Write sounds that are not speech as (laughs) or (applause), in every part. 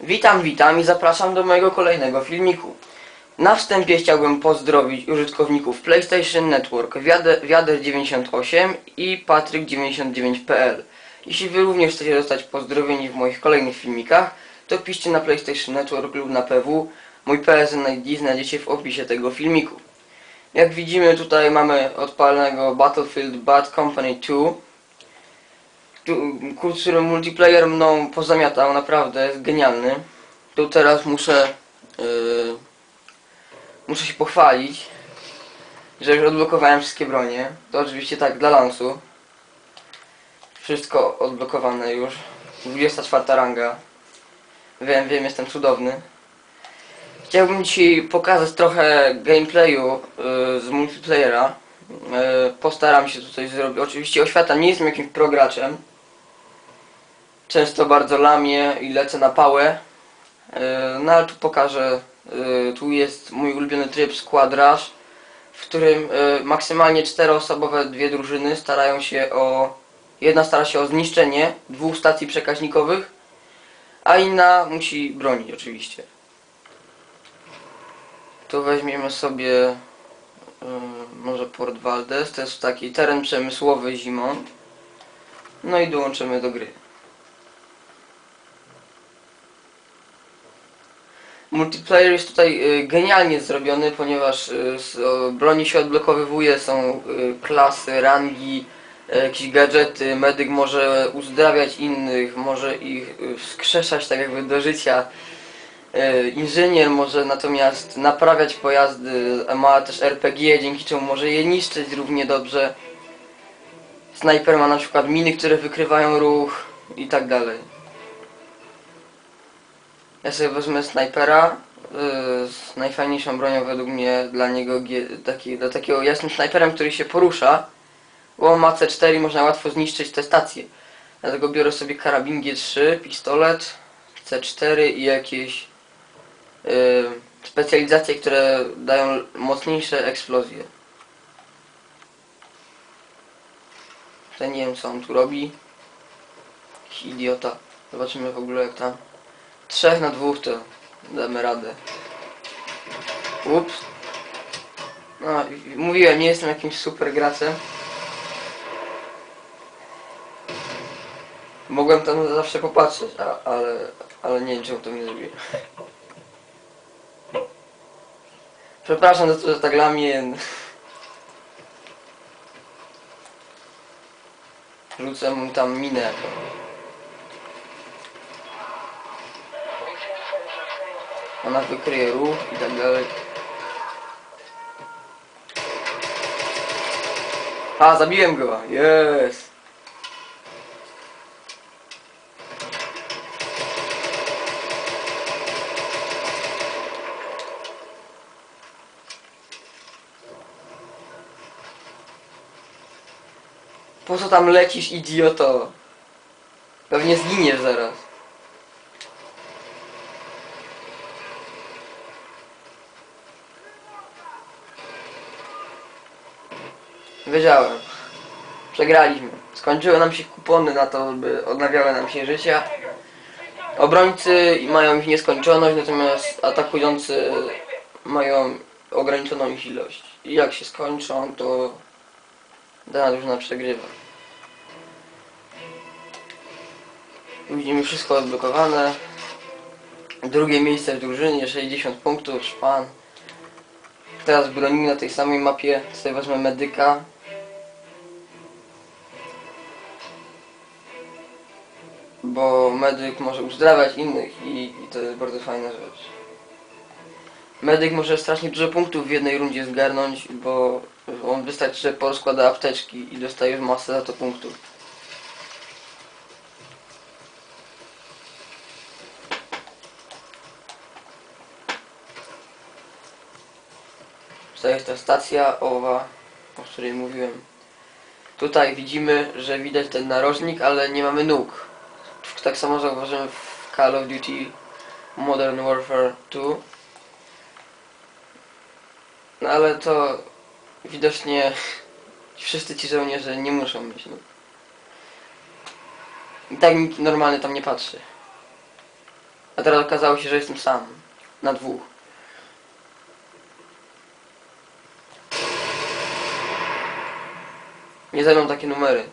Witam, witam i zapraszam do mojego kolejnego filmiku. Na wstępie chciałbym pozdrowić użytkowników PlayStation Network Wiader98 i Patryk99.pl. Jeśli wy również chcecie zostać pozdrowieni w moich kolejnych filmikach, to piszcie na PlayStation Network lub na PW. Mój PSN ID znajdziecie w opisie tego filmiku. Jak widzimy tutaj mamy odpalonego Battlefield Bad Company 2 tu- który multiplayer mną pozamiatał, naprawdę jest genialny. Tu teraz muszę yy, muszę się pochwalić, że już odblokowałem wszystkie bronie. To oczywiście tak dla lansu. Wszystko odblokowane już. 24 ranga. Wiem, wiem, jestem cudowny. Chciałbym Ci pokazać trochę gameplayu yy, z multiplayera. Yy, postaram się tutaj zrobić. Oczywiście oświata nie jestem jakimś prograczem. Często bardzo lamię i lecę na pałę. Yy, No ale tu pokażę. yy, Tu jest mój ulubiony tryb Rush, w którym yy, maksymalnie czteroosobowe dwie drużyny starają się o... Jedna stara się o zniszczenie dwóch stacji przekaźnikowych, a inna musi bronić oczywiście. Tu weźmiemy sobie może Port Valdez, to jest taki teren przemysłowy zimą. No i dołączymy do gry. Multiplayer jest tutaj y, genialnie zrobiony, ponieważ y, broni się odblokowywuje, są y, klasy, rangi, jakieś gadżety, medyk może uzdrawiać innych, może ich wskrzeszać tak jakby do życia. Inżynier może natomiast naprawiać pojazdy, ma też RPG, dzięki czemu może je niszczyć równie dobrze. Snajper ma na przykład miny, które wykrywają ruch i tak dalej. Ja sobie wezmę snajpera yy, z najfajniejszą bronią według mnie dla niego taki, dla takiego jasnym snajperem, który się porusza, bo ma C4 i można łatwo zniszczyć te stacje. Dlatego biorę sobie karabin G3, pistolet, C4 i jakieś yy, specjalizacje, które dają mocniejsze eksplozje. Tutaj nie wiem co on tu robi. Jakiś idiota. Zobaczymy w ogóle jak tam. Trzech na dwóch to damy radę. Ups. No, mówiłem, nie jestem jakimś super graczem. Mogłem tam zawsze popatrzeć, a, ale, ale nie wiem czemu to nie zrobiłem. Przepraszam za to, że tak lamię. Rzucę mu tam minę. Ona wykryje ruch i tak dalej. A, zabiłem go! Jest! Po co tam lecisz, idioto? Pewnie zginiesz zaraz. Wiedziałem. Przegraliśmy. Skończyły nam się kupony na to, by odnawiały nam się życia. Obrońcy mają ich nieskończoność, natomiast atakujący mają ograniczoną ich ilość. I jak się skończą, to dana drużyna przegrywa. Widzimy wszystko odblokowane. Drugie miejsce w drużynie, 60 punktów, szpan. Teraz bronimy na tej samej mapie. Sobie wezmę medyka. Bo medyk może uzdrawiać innych i, i to jest bardzo fajna rzecz. Medyk może strasznie dużo punktów w jednej rundzie zgarnąć, bo on wystarczy, że porozkłada apteczki i dostajesz masę za to punktów. To jest ta stacja owa, o której mówiłem. Tutaj widzimy, że widać ten narożnik, ale nie mamy nóg. Tak samo zauważyłem w Call of Duty Modern Warfare 2. No ale to widocznie (laughs) wszyscy ci żołnierze nie muszą mieć nóg. I tak nikt normalny tam nie patrzy. A teraz okazało się, że jestem sam. Na dwóch. Nie zajmą takie numery.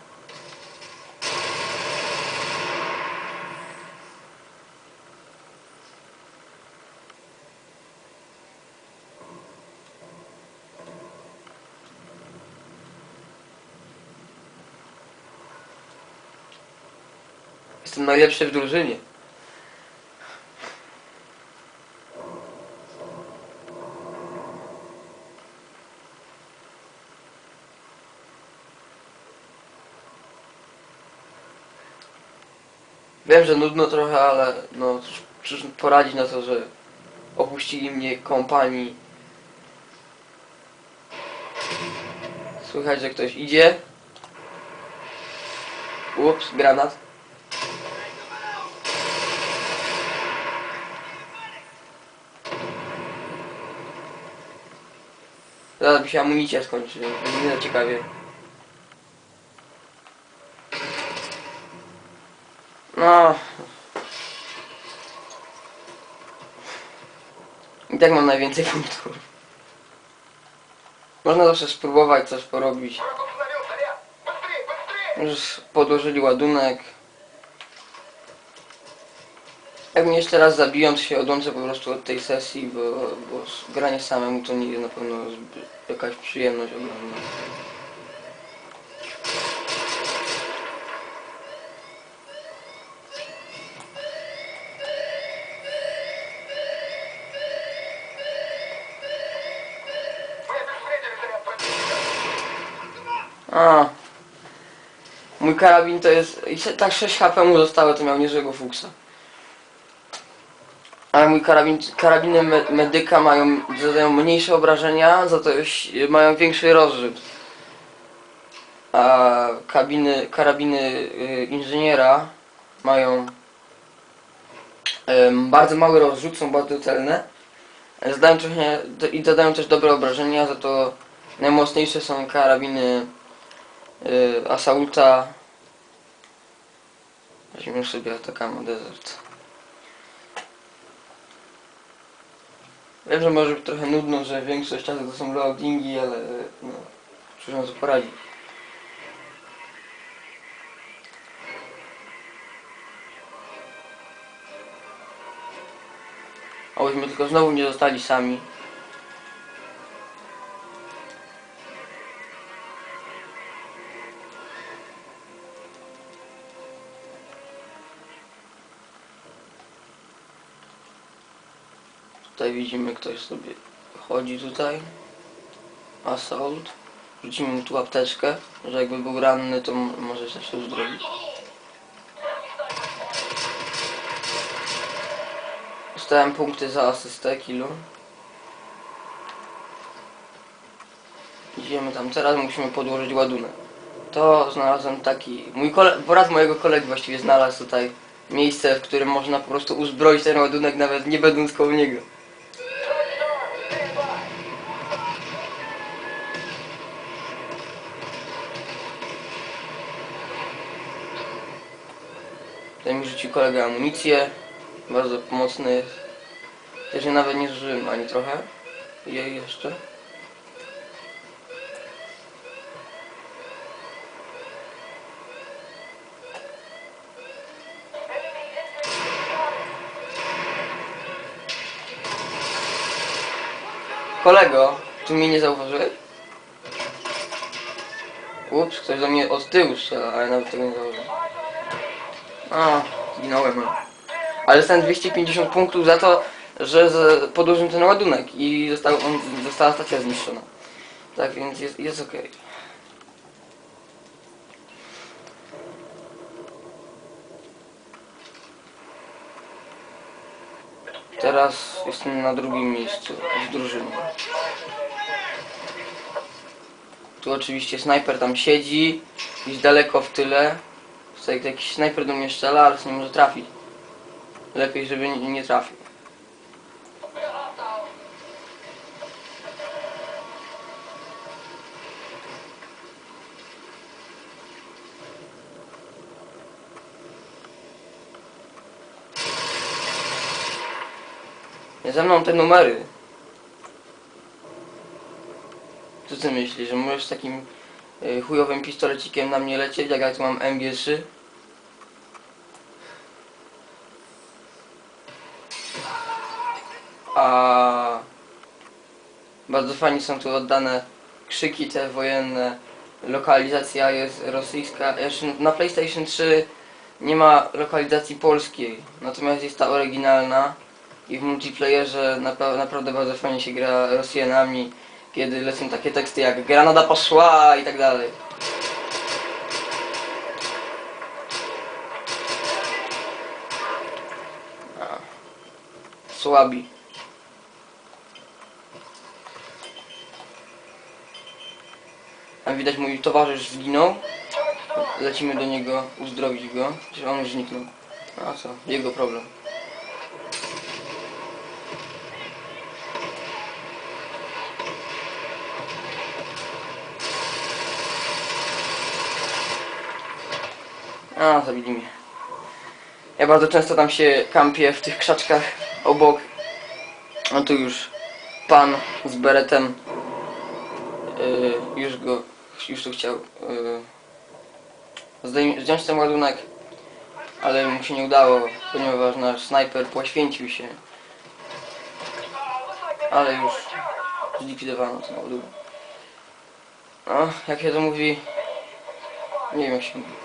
Jestem najlepszy w drużynie. Wiem, że nudno trochę, ale no cóż, poradzić na to, że opuścili mnie kompanii. Słychać, że ktoś idzie. Ups, granat. Zaraz mi się amunicja skończy, więc będzie ciekawie. No. I tak mam najwięcej punktów. Można zawsze spróbować coś porobić. Już podłożyli ładunek. Jak mnie jeszcze raz zabijąc się odłączę po prostu od tej sesji, bo, bo granie samemu to nie jest na pewno jakaś przyjemność ogromna. A. Mój karabin to jest... i Tak 6 HP mu zostało, to miał niezłego fuksa. Ale mój karabin, karabiny me, medyka mają, zadają mniejsze obrażenia, za to mają większy rozrzut. A kabiny, karabiny y, inżyniera mają em, bardzo mały rozrzut, są bardzo celne. Zadają trochę, i zadają też dobre obrażenia, za to najmocniejsze są karabiny y, Assaulta. Weźmiemy sobie Atacama Desert. Wiem, że może być trochę nudno, że większość czasu to są loadingi, ale no, cóż mam sobie poradzić. Obyśmy tylko znowu nie zostali sami. Tutaj widzimy ktoś sobie chodzi tutaj. Assault. Rzucimy mu tu apteczkę, że jakby był ranny to może się uzdrowić. Dostałem punkty za asystę kilu. Idziemy tam teraz, musimy podłożyć ładunek. To znalazłem taki. Mój kole... brat mojego kolegi właściwie znalazł tutaj miejsce, w którym można po prostu uzbroić ten ładunek nawet nie będąc koło niego. Rzucił kolega amunicję. Bardzo pomocny. Też ja nawet nie zużyłem ani trochę. Jej jeszcze. Kolego, ty mnie nie zauważyłeś? Ups, ktoś do mnie od tyłu strzela, ale nawet tego nie zauważyłem. A, zginąłem. Ale dostałem 250 punktów za to, że podłożyłem ten ładunek i został, on, została stacja zniszczona. Tak więc jest, jest. Teraz jestem na drugim miejscu w drużynie. Tu oczywiście snajper tam siedzi, gdzieś daleko w tyle. Tutaj jakiś snajper do mnie strzela, ale nie może trafić. Lepiej, żeby nie, nie trafił. Ze mną te numery. Co ty myślisz, że możesz takim chujowym pistolecikiem na mnie lecieć, jak ja tu mam MG3? A bardzo fajnie są tu oddane krzyki te wojenne. Lokalizacja jest rosyjska. Na PlayStation 3 nie ma lokalizacji polskiej, natomiast jest ta oryginalna i w multiplayerze napra naprawdę bardzo fajnie się gra Rosjanami, kiedy lecą takie teksty jak granada poszła i tak dalej. Słabi. A widać mój towarzysz zginął. Lecimy do niego uzdrowić go. Czy on już zniknął? A co? Jego problem. A, zabili mnie. Ja bardzo często tam się kampię w tych krzaczkach obok. A tu już pan z beretem yy, już go, już tu chciał yy, zdjąć ten ładunek, ale mu się nie udało, ponieważ nasz snajper poświęcił się, ale już zlikwidowano ten ładunek. No, jak się to mówi, nie wiem jak się mówi,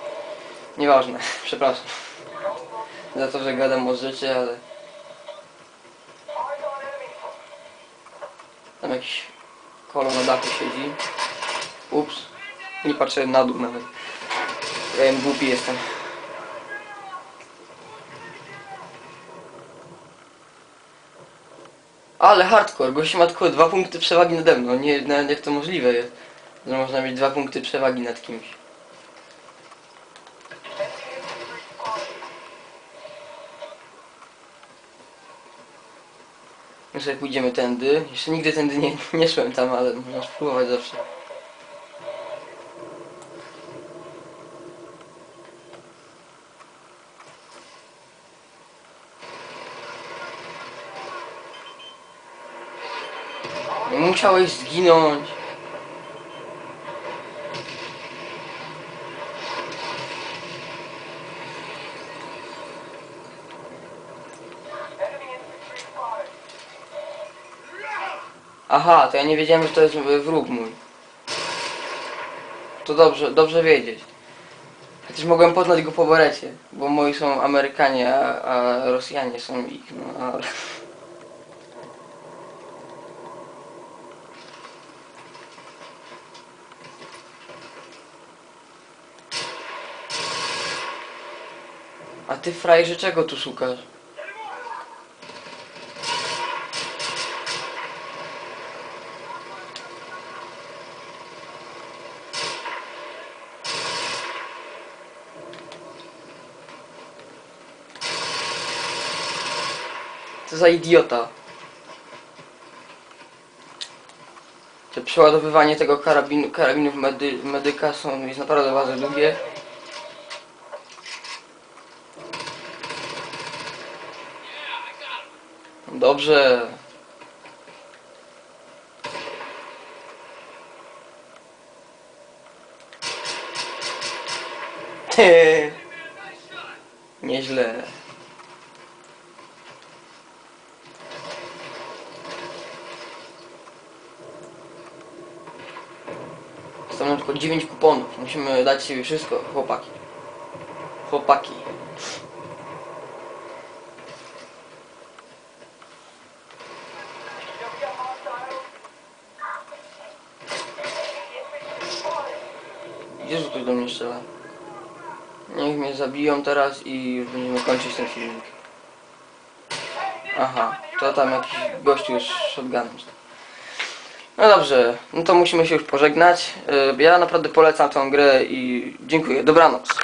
nieważne, (laughs) przepraszam za to, że gadam o rzeczy, ale tam jakiś kolor na dachu siedzi. Ups, nie patrzę na dół nawet. Ja głupi jestem. Ale hardcore, gość ma tylko dwa punkty przewagi nade mną. Nie nawet jak to możliwe jest, że można mieć dwa punkty przewagi nad kimś. Sobie pójdziemy tędy. Jeszcze nigdy tędy nie, nie szłem tam, ale można spróbować zawsze. Musiałeś zginąć. Aha, to ja nie wiedziałem, że to jest wróg mój. To dobrze, dobrze wiedzieć. Chociaż mogłem poznać go po berecie, bo moi są Amerykanie, a, a Rosjanie są ich, no ale... A ty frajerze czego tu szukasz? Co za idiota. Te przeładowywanie tego karabinu, karabinów medy, medyka są, jest naprawdę bardzo długie. Dobrze. (laughs) Nieźle. Zostało tylko 9 kuponów. Musimy dać siebie wszystko, chłopaki. Chłopaki. Gdzie tu do mnie strzela? Niech mnie zabiją teraz i już będziemy kończyć ten filmik. Aha, to tam jakiś gościu już shotgunem. No dobrze, no to musimy się już pożegnać. Y, Ja naprawdę polecam tą grę i dziękuję. Dobranoc.